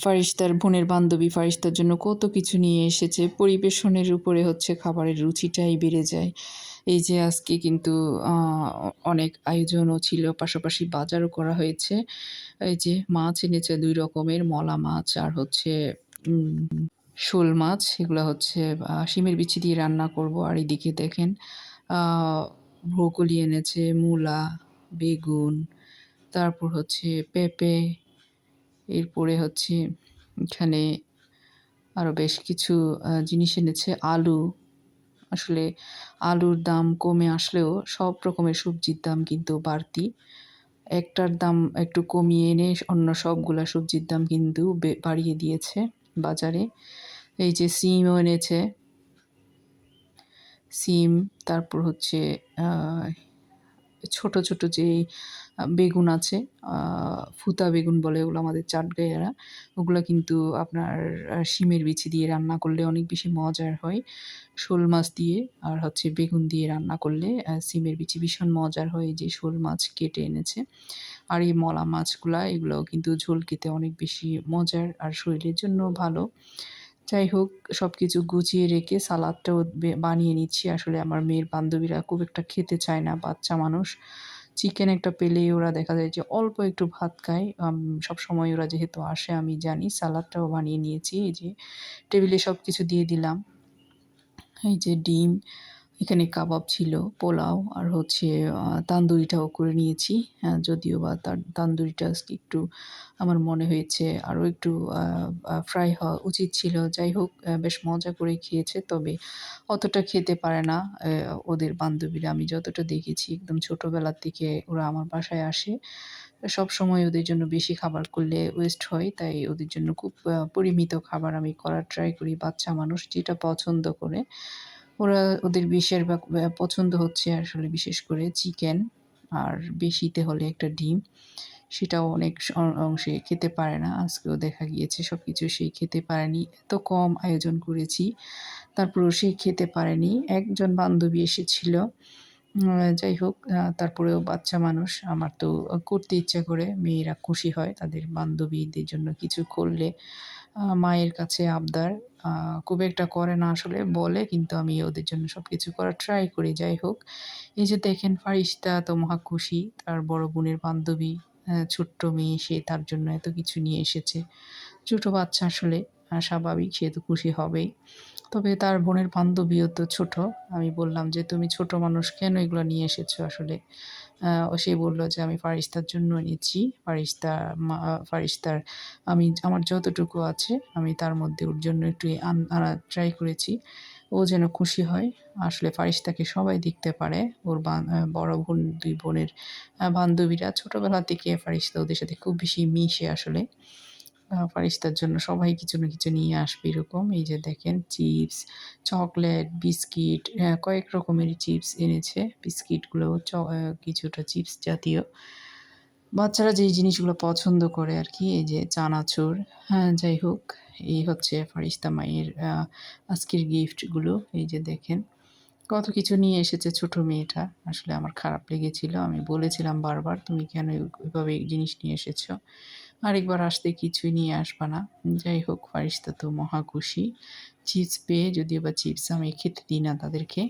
ফারিস্তার, বোনের বান্ধবী ফারিস্তার জন্য কত কিছু নিয়ে এসেছে। পরিবেশনের উপরে হচ্ছে খাবারের রুচিটাই বেড়ে যায়। এই যে আজকে কিন্তু অনেক আয়োজনও ছিল, পাশাপাশি বাজারও করা হয়েছে। এই যে মাছ এনেছে দুই রকমের, মলা মাছ আর হচ্ছে শোল মাছ। এগুলো হচ্ছে শিমের বিচি দিয়ে রান্না করব। আর এদিকে দেখেন ব্রোকলি এনেছে, মূলা, বেগুন, তারপর হচ্ছে পেঁপে এরপরে হচ্ছে এখানে আরও বেশ কিছু জিনিস এনেছে। আলু। আসলে আলুর দাম কমে আসলেও সব রকমের সবজির দাম কিন্তু বাড়তি। একটার দাম একটু কমিয়ে এনে অন্য সবগুলা সবজির দাম কিন্তু বাড়িয়ে দিয়েছে বাজারে। এই যে সিমও এনেছে। সিম, তারপর হচ্ছে ছোট ছোট যে বেগুন আছে ফুতা বেগুন বলে ওগুলো আমাদের চাটগাঁইয়ারা, ওগুলো কিন্তু আপনার শিমের বিচি দিয়ে রান্না করলে অনেক বেশি মজার হয়। শোল মাছ দিয়ে আর হচ্ছে বেগুন দিয়ে রান্না করলে সিমের বিচি ভীষণ মজার হয় যে শোল মাছ কেটে এনেছে। আর এই মলা মাছগুলা এগুলো কিন্তু ঝোল খেতে অনেক বেশি মজার আর শরীরের জন্য ভালো। যাই হোক সব কিছু গুছিয়ে রেখে সালাদটাও বানিয়ে নিচ্ছি। আসলে আমার মেয়ের বান্ধবীরা খুব একটা খেতে চায় না, বাচ্চা মানুষ। চিকেন একটা পেলে ওরা দেখা যায় যে অল্প একটু ভাত খায়। সব সময় ওরা যেহেতু আসে, আমি জানি, সালাদটাও বানিয়ে নিয়েছি। এই যে টেবিলে সব কিছু দিয়ে দিলাম। এই যে ডিম এখানে কাবাব ছিল, পোলাও আর হচ্ছে তান্দুরিটাও করে নিয়েছি। যদিও বা তার, তান্দুরিটা একটু আমার মনে হয়েছে আরও একটু ফ্রাই হওয়া উচিত ছিল। যাই হোক বেশ মজা করে খেয়েছে, তবে অতটা খেতে পারে না ওদের বান্ধবীরা। আমি যতটা দেখেছি, একদম ছোটোবেলার থেকে ওরা আমার বাসায় আসে। সব সময় ওদের জন্য বেশি খাবার করলে ওয়েস্ট হয়, তাই ওদের জন্য খুব পরিমিত খাবার আমি করার ট্রাই করি, বাচ্চা মানুষ যেটা পছন্দ করে। ওরা ওদের বেশিরভাগ পছন্দ হচ্ছে আসলে বিশেষ করে চিকেন আর বেশিতে হলে একটা ডিম। সেটাও অনেক অংশে খেতে পারে না। আজকেও দেখা গিয়েছে সব কিছু সে খেতে পারেনি। এত কম আয়োজন করেছি, তারপরেও সে খেতে পারেনি। একজন বান্ধবী এসেছিল। যাই হোক তারপরেও বাচ্চা মানুষ। আমার তো করতে ইচ্ছা করে, মেয়েরা খুশি হয় তাদের বান্ধবীদের জন্য কিছু করলে। মায়ের কাছে আবদার। খুব একটা করে না আসলে, বলে, কিন্তু আমি ওদের জন্য সব কিছু করার ট্রাই করি, যাই হোক। এই যে দেখেন ফারিস্তা তো মহা খুশি, তার বড় বোনের বান্ধবী ছোট্ট মেয়ে, সে তার জন্য এত কিছু নিয়ে এসেছে। ছোটো বাচ্চা আসলে স্বাভাবিক, সে তো খুশি হবেই। তবে তার বোনের বান্ধবীও তো ছোট। আমি বললাম যে, তুমি ছোট মানুষ কেন এগুলো নিয়ে এসেছ আসলে? ও সে বলল যে, আমি ফারিস্তার জন্য এনেছি। ফারিস্তা ফারিস্তার আমি, আমার যতটুকু আছে, আমি তার মধ্যে ওর জন্য একটু আন- ট্রাই করেছি। ও যেন খুশি হয়। আসলে ফারিস্তাকে সবাই দেখতে পারে। ওর বড় বোন, দুই বোনের বান্ধবীরা ছোটবেলা থেকে ফারিস্তা ওদের সাথে খুব বেশি মিশে আসলে। ফারিস্তার জন্য সবাই কিছু না কিছু নিয়ে আসবে এরকম। এই যে দেখেন চিপস, চকলেট, বিস্কিট কয়েক রকমের চিপস এনেছে। বিস্কিটগুলো কিছুটা চিপস জাতীয়। বাচ্চারা যেই জিনিসগুলো পছন্দ করে আর কি এই যে চানাচুর হ্যাঁ যাই হোক, এই হচ্ছে ফারিস্তা মায়ের আজকের গিফটগুলো। এই যে দেখেন, কত কিছু নিয়ে এসেছে ছোট মেয়েটা। আসলে আমার খারাপ লেগেছিল, আমি বলেছিলাম বারবার, তুমি কেন এভাবে জিনিস নিয়ে এসেছ? আরেকবার আসতে কিছুই নিয়ে আসবা না। যাই হোক, ফারিস্তা তো মহা খুশি। চিপস পেয়ে যদিও বা চিপস আমি খেতে দিই না তাদেরকে।